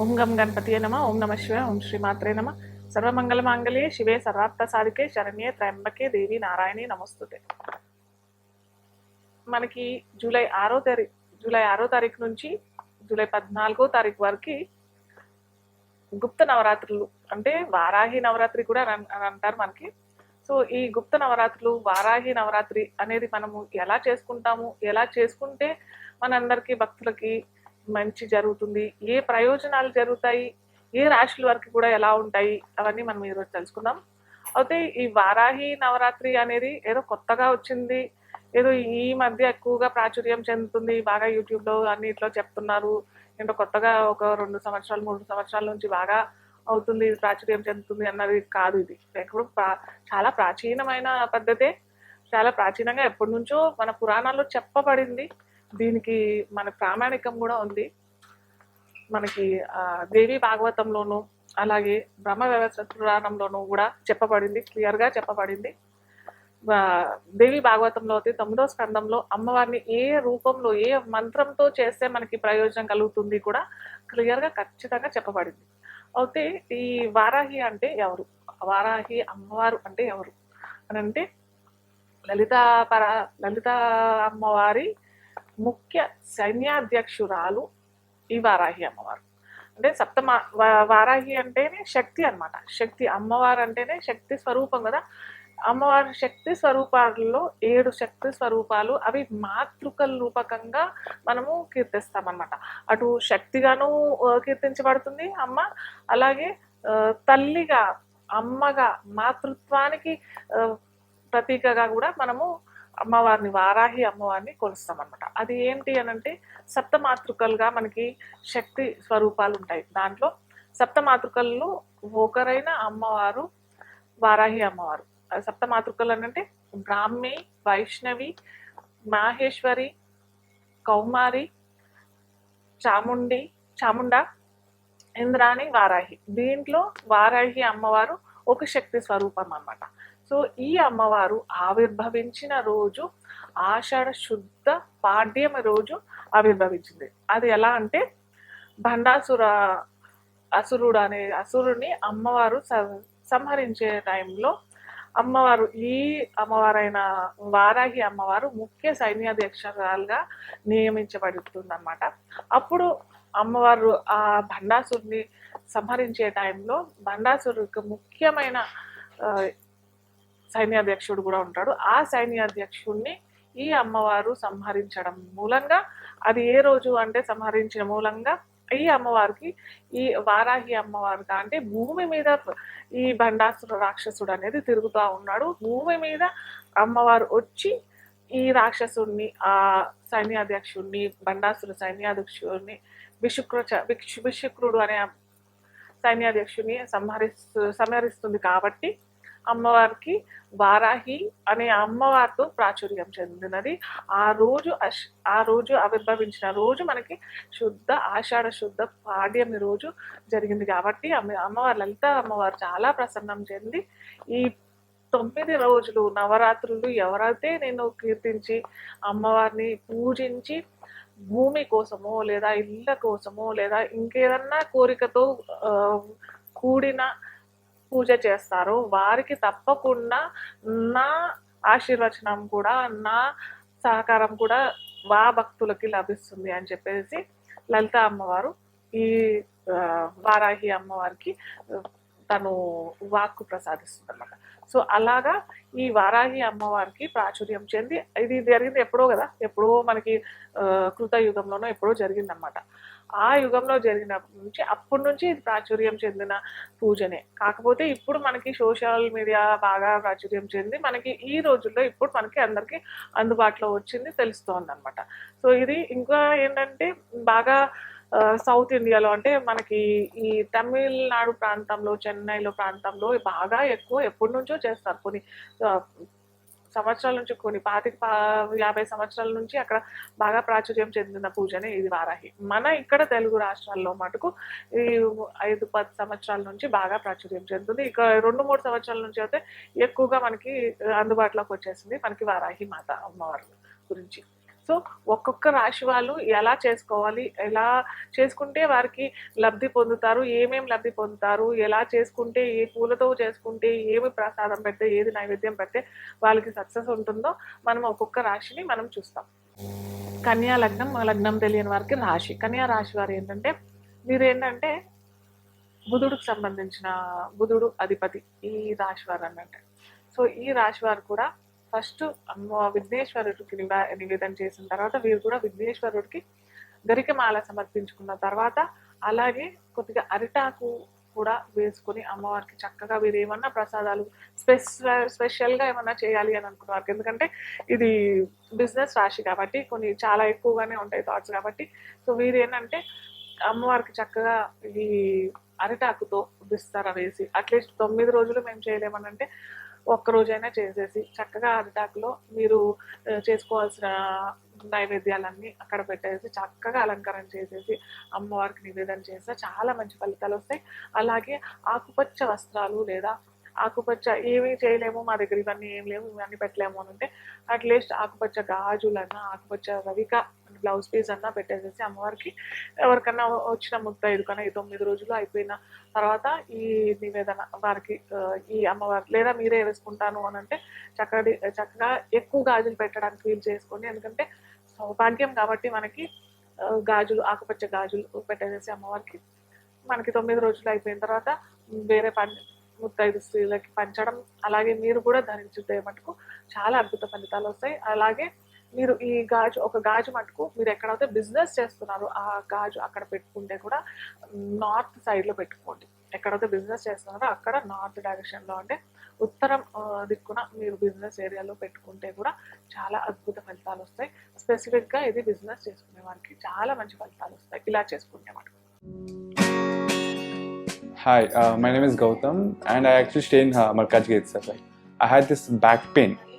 ఓం గం గణపతియే నమ ఓం నమ శివ ఓం శ్రీ మాత్రే నమ. సర్వమంగళమాంగళ్యే శివే సర్వార్థ సాధికే శరణ్యే త్రయంబకే దేవి నారాయణి నమస్తుతే. మనకి జూలై ఆరో తారీఖు జూలై ఆరో తారీఖు నుంచి జూలై పద్నాలుగో తారీఖు వరకు గుప్త నవరాత్రులు అంటే వారాహి నవరాత్రి కూడా అని అంటారు మనకి. సో ఈ గుప్త నవరాత్రులు వారాహి నవరాత్రి అనేది మనము ఎలా చేసుకుంటాము ఎలా చేసుకుంటే మనందరికీ భక్తులకి మంచి జరుగుతుంది ఏ ప్రయోజనాలు జరుగుతాయి ఏ రాశుల వరకు కూడా ఎలా ఉంటాయి అవన్నీ మనం ఈరోజు తెలుసుకుందాం. అయితే ఈ వారాహి నవరాత్రి అనేది ఏదో కొత్తగా వచ్చింది ఏదో ఈ మధ్య ఎక్కువగా ప్రాచుర్యం చెందుతుంది బాగా యూట్యూబ్లో అన్నిట్లో చెప్తున్నారు ఏంటో కొత్తగా ఒక రెండు సంవత్సరాలు మూడు సంవత్సరాల నుంచి బాగా అవుతుంది ఇది ప్రాచుర్యం చెందుతుంది అన్నది కాదు ఇది. ఎప్పుడు ప్రా- చాలా ప్రాచీనమైన పద్ధతే చాలా ప్రాచీనంగా ఎప్పటి నుంచో మన పురాణాల్లో చెప్పబడింది. దీనికి మన ప్రామాణికం కూడా ఉంది. మనకి దేవి భాగవతంలోను అలాగే బ్రహ్మ వ్యవస్థ పురాణంలోనూ కూడా చెప్పబడింది. క్లియర్గా చెప్పబడింది. దేవి భాగవతంలో అయితే తొమ్మిదో స్కందంలో అమ్మవారిని ఏ రూపంలో ఏ మంత్రంతో చేస్తే మనకి ప్రయోజనం కలుగుతుంది కూడా క్లియర్గా ఖచ్చితంగా చెప్పబడింది. అయితే ఈ వారాహి అంటే ఎవరు? వారాహి అమ్మవారు అంటే ఎవరు? అని అంటే లలిత పర లలిత అమ్మవారి ముఖ్య సైన్యాధ్యక్షురాలు ఈ వారాహి అమ్మవారు. అంటే సప్తమ వారాహి అంటేనే శక్తి అన్నమాట. శక్తి అమ్మవారు అంటేనే శక్తి స్వరూపం కదా. అమ్మవారి శక్తి స్వరూపాలలో ఏడు శక్తి స్వరూపాలు అవి మాతృకల రూపకంగా మనము కీర్తిస్తామన్నమాట. అటు శక్తిగాను కీర్తించబడుతుంది అమ్మ. అలాగే తల్లిగా అమ్మగా మాతృత్వానికి ప్రతీకగా కూడా మనము అమ్మవారిని వారాహి అమ్మవారిని కొలుస్తాం అనమాట అది ఏంటి అని అంటే సప్తమాతృకలుగా మనకి శక్తి స్వరూపాలు ఉంటాయి. దాంట్లో సప్తమాతృకల్లో ఒకరైన అమ్మవారు వారాహి అమ్మవారు. సప్తమాతృకలు అని అంటే బ్రాహ్మి వైష్ణవి మాహేశ్వరి కౌమారి చాముండి చాముండ ఇంద్రాణి వారాహి. దీంట్లో వారాహి అమ్మవారు ఒక శక్తి స్వరూపం అన్నమాట. సో ఈ అమ్మవారు ఆవిర్భవించిన రోజు ఆషాఢ శుద్ధ పాడ్యమ రోజు ఆవిర్భవించింది. అది ఎలా అంటే భండాసుర అసురుడు అనే అసురుని అమ్మవారు సంహరించే టైంలో అమ్మవారు ఈ అమ్మవారైన వారాహి అమ్మవారు ముఖ్య సైన్యాధ్యక్షురాలుగా నియమించబడుతుందన్నమాట. అప్పుడు అమ్మవారు ఆ భండాసురుని సంహరించే టైంలో భండాసురుడికి ముఖ్యమైన సైన్యాధ్యక్షుడు కూడా ఉంటాడు. ఆ సైన్యాధ్యక్షుడిని ఈ అమ్మవారు సంహరించడం మూలంగా అది ఏ రోజు అంటే సంహరించిన మూలంగా ఈ అమ్మవారికి ఈ వారాహి అమ్మవారు అంటే భూమి మీద ఈ బండాసుర రాక్షసుడు అనేది తిరుగుతూ ఉన్నాడు. భూమి మీద అమ్మవారు వచ్చి ఈ రాక్షసుడిని ఆ సైన్యాధ్యక్షుడిని బండాసుర సైన్యాధ్యక్షుడిని విశుక్ర విక్షు విశుక్రుడు అనే సైన్యాధ్యక్షుడిని సంహరిస్తు సంహరిస్తుంది కాబట్టి అమ్మవారికి వారాహి అనే అమ్మవారితో ప్రాచుర్యం చెందినది. ఆ రోజు అశ్ ఆ రోజు ఆవిర్భవించిన రోజు మనకి శుద్ధ ఆషాఢ శుద్ధ పాడ్యమి రోజు జరిగింది కాబట్టి అమ్మ అమ్మవారు లలిత అమ్మవారు చాలా ప్రసన్నం చెంది ఈ తొమ్మిది రోజులు నవరాత్రులు ఎవరైతే నేను కీర్తించి అమ్మవారిని పూజించి భూమి కోసమో లేదా ఇళ్ళ కోసమో లేదా ఇంకేదన్నా కోరికతో కూడిన పూజ చేస్తారు వారికి తప్పకుండా నా ఆశీర్వచనం కూడా నా సహకారం కూడా వా భక్తులకి లభిస్తుంది అని చెప్పేసి లలిత అమ్మవారు ఈ వారాహి అమ్మవారికి తను వాక్కు ప్రసాదిస్తుంది అన్నమాట సో అలాగా ఈ వారాహి అమ్మవారికి ప్రాచుర్యం చెంది ఇది జరిగింది ఎప్పుడో కదా ఎప్పుడో మనకి కృతయుగంలోనో కృత యుగంలోనో ఎప్పుడో జరిగిందనమాట ఆ యుగంలో జరిగిన నుంచి అప్పటి నుంచి ఇది ప్రాచుర్యం చెందిన పూజనే. కాకపోతే ఇప్పుడు మనకి సోషల్ మీడియా బాగా ప్రాచుర్యం చెంది మనకి ఈ రోజుల్లో ఇప్పుడు మనకి అందరికీ అందుబాటులో వచ్చింది తెలుస్తోంది అనమాట సో ఇది ఇంకా ఏంటంటే బాగా సౌత్ ఇండియాలో అంటే మనకి ఈ తమిళనాడు ప్రాంతంలో చెన్నైలో ప్రాంతంలో బాగా ఎక్కువ ఎప్పటి నుంచో చేస్తారు. కొన్ని సంవత్సరాల నుంచి కొన్ని పాతిక పా- యాభై సంవత్సరాల నుంచి అక్కడ బాగా ప్రాచుర్యం చెందిన పూజనే ఇది వారాహి. మన ఇక్కడ తెలుగు రాష్ట్రాల్లో మటుకు ఈ ఐదు పది సంవత్సరాల నుంచి బాగా ప్రాచుర్యం చెందుతుంది. ఇక రెండు మూడు సంవత్సరాల నుంచి అయితే ఎక్కువగా మనకి అందుబాటులోకి వచ్చేసింది మనకి వారాహి మాత అమ్మవారు గురించి. సో ఒక్కొక్క రాశి వాళ్ళు ఎలా చేసుకోవాలి ఎలా చేసుకుంటే వారికి లబ్ధి పొందుతారు ఏమేమి లబ్ధి పొందుతారు ఎలా చేసుకుంటే ఏ పూలతో చేసుకుంటే ఏమి ప్రసాదం పెడితే ఏది నైవేద్యం పెడితే వాళ్ళకి సక్సెస్ ఉంటుందో మనం ఒక్కొక్క రాశిని మనం చూస్తాం. కన్యా లగ్నం లగ్నం తెలియని వారికి రాశి. కన్యా రాశి వారు ఏంటంటే వీరు ఏంటంటే బుధుడికి సంబంధించిన బుధుడు అధిపతి ఈ రాశి వారు అన్నట్టు. సో ఈ రాశి వారు కూడా ఫస్ట్ అమ్మ విఘ్నేశ్వరుడికి నివేదన చేసిన తర్వాత వీరు కూడా విఘ్నేశ్వరుడికి గరికమాల సమర్పించుకున్న తర్వాత అలాగే కొద్దిగా అరిటాకు కూడా వేసుకొని అమ్మవారికి చక్కగా వీరు ఏమన్నా ప్రసాదాలు స్పెషల్ స్పెషల్గా ఏమన్నా చేయాలి అని అనుకున్నారు ఎందుకంటే ఇది బిజినెస్ రాశి కాబట్టి కొన్ని చాలా ఎక్కువగానే ఉంటాయి థాట్స్ కాబట్టి. సో వీరు ఏంటంటే అమ్మవారికి చక్కగా ఈ అరిటాకుతో విస్తార వేసి అట్లీస్ట్ తొమ్మిది రోజులు మేము చేయలేమనంటే ఒక్క రోజైనా చేసేసి చక్కగా అరిటాకులో మీరు చేసుకోవాల్సిన నైవేద్యాలన్నీ అక్కడ పెట్టేసి చక్కగా అలంకరణ చేసేసి అమ్మవారికి నివేదన చేస్తే చాలా మంచి ఫలితాలు వస్తాయి. అలాగే ఆకుపచ్చ వస్త్రాలు లేదా ఆకుపచ్చ ఏమీ చేయలేము మా దగ్గర ఇవన్నీ ఏం లేవు ఇవన్నీ పెట్టలేము అని అంటే అట్లీస్ట్ ఆకుపచ్చ గాజులన్నా ఆకుపచ్చ రవిక బ్లౌజ్ పీస్ అన్నా పెట్టేసేసి అమ్మవారికి ఎవరికన్నా వచ్చిన ముత్తైదు కన్నా ఈ తొమ్మిది రోజులు అయిపోయిన తర్వాత ఈ నివేదన వారికి ఈ అమ్మవారి లేదా మీరే వేసుకుంటాను అని అంటే చక్కటి చక్కగా ఎక్కువ గాజులు పెట్టడానికి వీలు చేసుకోండి. ఎందుకంటే సౌభాగ్యం కాబట్టి మనకి గాజులు ఆకుపచ్చ గాజులు పెట్టేసేసి అమ్మవారికి మనకి తొమ్మిది రోజులు అయిపోయిన తర్వాత వేరే పని ముత్తైదు స్త్రీలకి పంచడం అలాగే మీరు కూడా ధరించుతే మటుకు చాలా అద్భుత ఫలితాలు వస్తాయి. అలాగే మీరు ఈ గాజు ఒక గాజు మటుకు మీరు ఎక్కడైతే బిజినెస్ చేస్తున్నారో ఆ గాజు అక్కడ పెట్టుకుంటే కూడా నార్త్ సైడ్లో పెట్టుకోండి. ఎక్కడైతే బిజినెస్ చేస్తున్నారో అక్కడ నార్త్ డైరెక్షన్లో అంటే ఉత్తరం దిక్కున మీరు బిజినెస్ ఏరియాలో పెట్టుకుంటే కూడా చాలా అద్భుత ఫలితాలు వస్తాయి. స్పెసిఫిక్గా ఇది బిజినెస్ చేసుకునే వారికి చాలా మంచి ఫలితాలు వస్తాయి. ఇలా చేసుకుంటే మటుకు. Hi my name is Gautam and I actually stay in Markaz gate sir I had this back pain.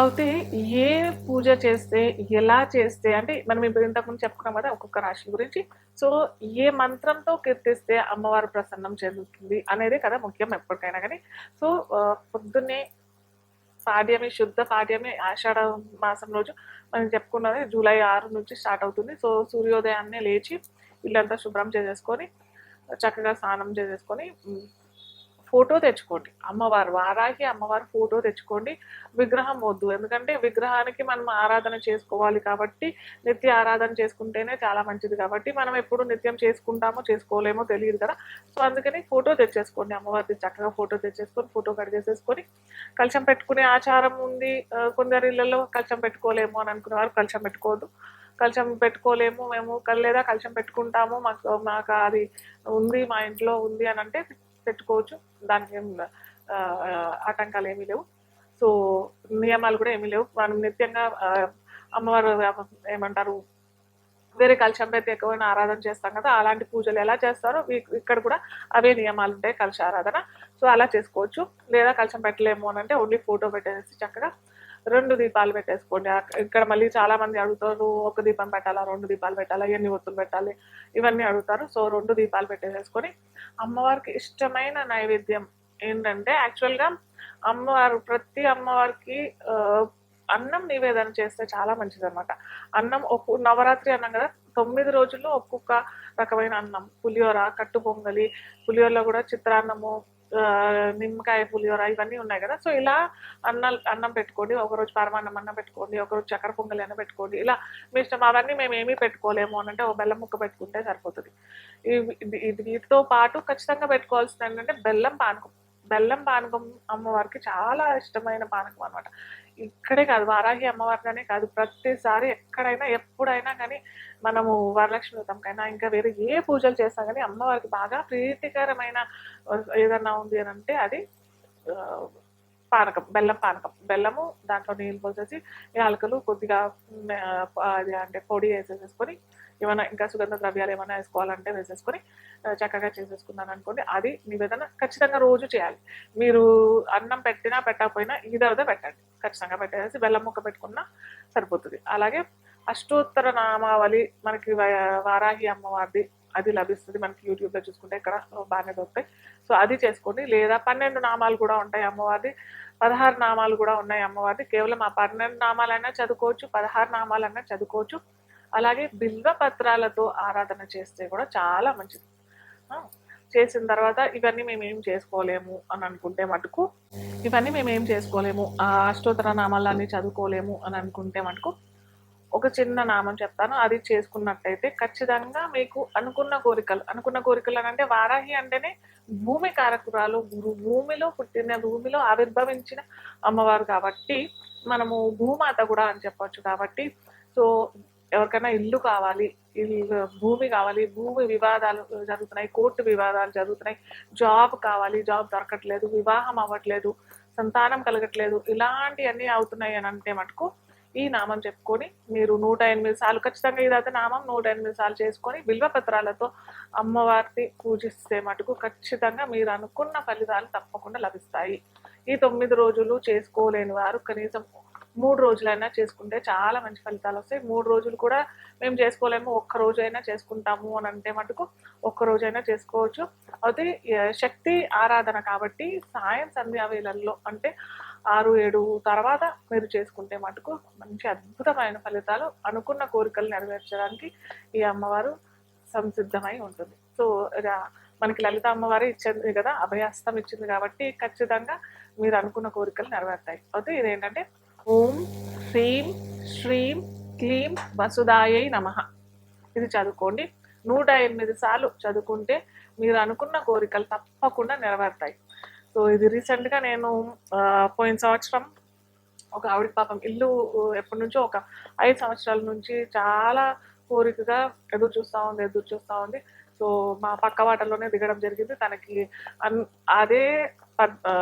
అయితే ఏ పూజ చేస్తే ఎలా చేస్తే అంటే మనం ఇప్పుడు ఇంతకుముందు చెప్పుకున్నాం కదా ఒక్కొక్క రాశి గురించి. సో ఏ మంత్రంతో కీర్తిస్తే అమ్మవారు ప్రసన్నం చెందుతుంది అనేది కదా ముఖ్యం ఎప్పటికైనా కానీ. సో పొద్దున్నే పాడ్యమి శుద్ధ పాడ్యమి ఆషాఢ మాసం రోజు మనం చెప్పుకున్నది జూలై ఆరు నుంచి స్టార్ట్ అవుతుంది. సో సూర్యోదయాన్నే లేచి ఇల్లంతా శుభ్రం చేసేసుకొని చక్కగా స్నానం చేసేసుకొని ఫోటో తెచ్చుకోండి. అమ్మవారు వారాహి అమ్మవారు ఫోటో తెచ్చుకోండి. విగ్రహం వద్దు. ఎందుకంటే విగ్రహానికి మనం ఆరాధన చేసుకోవాలి కాబట్టి నిత్య ఆరాధన చేసుకుంటేనే చాలా మంచిది కాబట్టి మనం ఎప్పుడు నిత్యం చేసుకుంటామో చేసుకోలేమో తెలియదు కదా. సో అందుకని ఫోటో తెచ్చేసుకోండి. అమ్మవారిది చక్కగా ఫోటో తెచ్చేసుకొని ఫోటో కడిగేసేసుకొని కలశం పెట్టుకునే ఆచారం ఉంది. కొందరి ఇళ్ళల్లో కలశం పెట్టుకోలేము అని అనుకునే వారు కలశం పెట్టుకోవద్దు. కలశం పెట్టుకోలేము మేము. లేదా కలశం పెట్టుకుంటాము. మాకు మాకు అది ఉంది మా ఇంట్లో ఉంది అని అంటే పెట్టుకోవచ్చు. దానికి ఏం ఆటంకాలు ఏమీ లేవు. సో నియమాలు కూడా ఏమీ లేవు. మనం నిత్యంగా అమ్మవారు ఏమంటారు వేరే కలశం ఎక్కువైన ఎక్కువైనా ఆరాధన చేస్తాం కదా అలాంటి పూజలు ఎలా చేస్తారో ఇక్కడ కూడా అవే నియమాలు ఉంటాయి కలశ ఆరాధన. సో అలా చేసుకోవచ్చు. లేదా కలశం పెట్టలేము అని అంటే ఓన్లీ ఫోటో పెట్టేసి చక్కగా రెండు దీపాలు పెట్టేసుకోండి. ఇక్కడ మళ్ళీ చాలా మంది అడుగుతారు ఒక దీపం పెట్టాలా రెండు దీపాలు పెట్టాలా ఎన్ని ఒత్తులు పెట్టాలి ఇవన్నీ అడుగుతారు. సో రెండు దీపాలు పెట్టేసేసుకొని అమ్మవారికి ఇష్టమైన నైవేద్యం ఏంటంటే యాక్చువల్గా అమ్మవారు ప్రతి అమ్మవారికి అన్నం నివేదన చేస్తే చాలా మంచిది అనమాట అన్నం ఒక్కొక్క నవరాత్రి అన్నం కదా తొమ్మిది రోజుల్లో ఒక్కొక్క రకమైన అన్నం. పులిహోర కట్టు పొంగలి పులిహోరలో కూడా చిత్రాన్నము నిమ్మకాయ పులిహోర ఇవన్నీ ఉన్నాయి కదా. సో ఇలా అన్నం అన్నం పెట్టుకోండి. ఒకరోజు పరమాన్నం అన్నం పెట్టుకోండి. ఒకరోజు చక్కెర పొంగలి అన్న పెట్టుకోండి. ఇలా మీ ఇష్టం అవన్నీ మేము ఏమీ పెట్టుకోలేము అని అంటే ఒక బెల్లం ముక్క పెట్టుకుంటే సరిపోతుంది. ఇది వీటితో పాటు ఖచ్చితంగా పెట్టుకోవాల్సింది ఏంటంటే బెల్లం పానకం. బెల్లం పానకం అమ్మవారికి చాలా ఇష్టమైన పానకం అన్నమాట. ఇక్కడే కాదు వారాహి అమ్మవారిలోనే కాదు. ప్రతిసారి ఎక్కడైనా ఎప్పుడైనా కానీ మనము వరలక్ష్మి వ్రతంకైనా ఇంకా వేరే ఏ పూజలు చేసినా కానీ అమ్మవారికి బాగా ప్రీతికరమైన ఏదన్నా ఉంది అని అంటే అది పానకం బెల్లం పానకం. బెల్లము దాంట్లో నీళ్ళు పోసేసి యాలకులు కొద్దిగా అది అంటే పొడి వేసేసేసుకొని ఏమైనా ఇంకా సుగంధ ద్రవ్యాలు ఏమైనా వేసుకోవాలంటే వేసేసుకొని చక్కగా చేసేసుకున్నాను అనుకోండి అది నివేదన ఖచ్చితంగా రోజు చేయాలి. మీరు అన్నం పెట్టినా పెట్టకపోయినా ఇదవదే పెట్టండి. ఖచ్చితంగా పెట్టేసి బెల్లం ముక్క పెట్టుకున్నా సరిపోతుంది. అలాగే అష్టోత్తర నామావళి మనకి వారాహి అమ్మవారిది అది లభిస్తుంది మనకి యూట్యూబ్లో చూసుకుంటే ఇక్కడ బాగానే దొరుకుతాయి. సో అది చేసుకోండి. లేదా పన్నెండు నామాలు కూడా ఉంటాయి అమ్మవారిది. పదహారు నామాలు కూడా ఉన్నాయి అమ్మవారిది. కేవలం ఆ పన్నెండు నామాలైనా చదువుకోవచ్చు పదహారు నామాలైనా చదువుకోవచ్చు. అలాగే బిల్వ పత్రాలతో ఆరాధన చేస్తే కూడా చాలా మంచిది. చేసిన తర్వాత ఇవన్నీ మేము ఏం చేసుకోలేము అని అనుకుంటే మటుకు ఇవన్నీ మేము ఏం చేసుకోలేము. ఆ అష్టోత్తర నామాలన్నీ చదువుకోలేము అని అనుకుంటే మటుకు ఒక చిన్న నామం చెప్తాను. అది చేసుకున్నట్టయితే ఖచ్చితంగా మీకు అనుకున్న కోరికలు అనుకున్న కోరికలు అని అంటే వారాహి అంటేనే భూమి కారకురాలు భూమిలో పుట్టిన భూమిలో ఆవిర్భవించిన అమ్మవారు కాబట్టి మనము భూమాత కూడా అని చెప్పొచ్చు కాబట్టి. సో ఎవరికైనా ఇల్లు కావాలి ఇల్లు భూమి కావాలి భూమి వివాదాలు జరుగుతున్నాయి కోర్టు వివాదాలు జరుగుతున్నాయి జాబ్ కావాలి జాబ్ దొరకట్లేదు వివాహం అవ్వట్లేదు సంతానం కలగట్లేదు ఇలాంటివన్నీ అవుతున్నాయి అని అంటే మటుకు ఈ నామం చెప్పుకొని మీరు నూట ఎనిమిది సార్లు ఖచ్చితంగా ఇదైతే నామం నూట ఎనిమిది సార్లు చేసుకొని బిల్వపత్రాలతో అమ్మవారిని పూజిస్తే మటుకు ఖచ్చితంగా మీరు అనుకున్న ఫలితాలు తప్పకుండా లభిస్తాయి. ఈ తొమ్మిది రోజులు చేసుకోలేని వారు కనీసం మూడు రోజులైనా చేసుకుంటే చాలా మంచి ఫలితాలు వస్తాయి. మూడు రోజులు కూడా మేము చేసుకోలేము ఒక్క రోజైనా చేసుకుంటాము అని అంటే మటుకు ఒక్క రోజైనా చేసుకోవచ్చు. అయితే శక్తి ఆరాధన కాబట్టి సాయం సంధ్యా వేళల్లో అంటే ఆరు ఏడు తర్వాత మీరు చేసుకుంటే మటుకు మంచి అద్భుతమైన ఫలితాలు అనుకున్న కోరికలు నెరవేర్చడానికి ఈ అమ్మవారు సంసిద్ధమై ఉంటుంది. సో ఇక మనకి లలిత అమ్మవారు ఇచ్చింది కదా అభయాస్తం ఇచ్చింది కాబట్టి ఖచ్చితంగా మీరు అనుకున్న కోరికలు నెరవేరుతాయి. అయితే ఇదేంటంటే ఓం హ్రీం శ్రీం క్లీం వసుదాయై నమ. ఇది చదువుకోండి. నూట ఎనిమిది సార్లు చదువుకుంటే మీరు అనుకున్న కోరికలు తప్పకుండా నెరవేరుతాయి. సో ఇది రీసెంట్గా నేను పోయిన సంవత్సరం ఒక ఆవిడ పాపం ఇల్లు ఎప్పటి నుంచో ఒక ఐదు సంవత్సరాల నుంచి చాలా కోరికగా ఎదురు చూస్తూ ఉంది ఎదురు చూస్తూ ఉంది. సో మా పక్క వాటల్లోనే దిగడం జరిగింది. తనకి అన్- అదే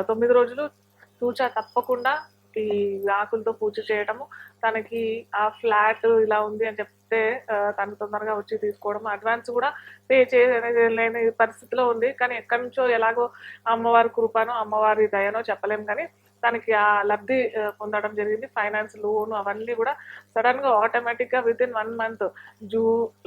తొమ్మిది రోజులు తూచా తప్పకుండా ఈ ఆకులతో పూజ చేయడము తనకి ఆ ఫ్లాట్ ఇలా ఉంది అని చెప్తే తను తొందరగా వచ్చి తీసుకోవడం అడ్వాన్స్ కూడా పే చేయలేని పరిస్థితిలో ఉంది. కానీ ఎక్కడి నుంచో ఎలాగో అమ్మవారి కృపనో అమ్మవారి దయనో చెప్పలేము కానీ తనకి ఆ లబ్ధి పొందడం జరిగింది. ఫైనాన్స్ లోన్ అవన్నీ కూడా సడన్గా ఆటోమేటిక్గా విత్ ఇన్ వన్ మంత్ జూ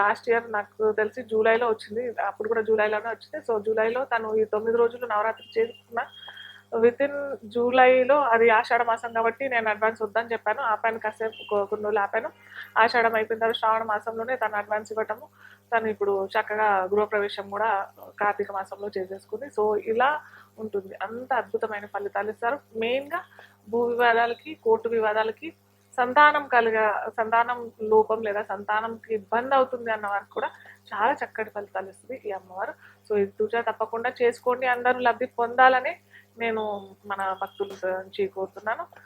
లాస్ట్ ఇయర్ నాకు తెలిసి జూలైలో వచ్చింది. అప్పుడు కూడా జూలైలోనే వచ్చింది. సో జూలైలో తను ఈ తొమ్మిది రోజులు నవరాత్రి చేసుకున్న విత్ ఇన్ జూలైలో అది ఆషాఢ మాసం కాబట్టి నేను అడ్వాన్స్ వద్దని చెప్పాను. ఆపాను కాసేపు కొన్ని రోజులు ఆపాను. ఆషాఢం అయిపోయిన తర్వాత శ్రావణ మాసంలోనే తను అడ్వాన్స్ ఇవ్వటము. తను ఇప్పుడు చక్కగా గృహప్రవేశం కూడా కార్తీక మాసంలో చేసేసుకుంది. సో ఇలా ఉంటుంది. అంత అద్భుతమైన ఫలితాలు ఇస్తారు. మెయిన్గా భూ వివాదాలకి కోర్టు వివాదాలకి సంతానం కలిగ సంతానం లోపం లేదా సంతానంకి ఇబ్బంది అవుతుంది అన్న వారికి కూడా చాలా చక్కటి ఫలితాలు ఇస్తుంది ఈ అమ్మవారు. సో ఇది తూచా తప్పకుండా చేసుకోండి. అందరూ లబ్ధి పొందాలని నేను మన భక్తుల నుంచి కోరుతున్నాను.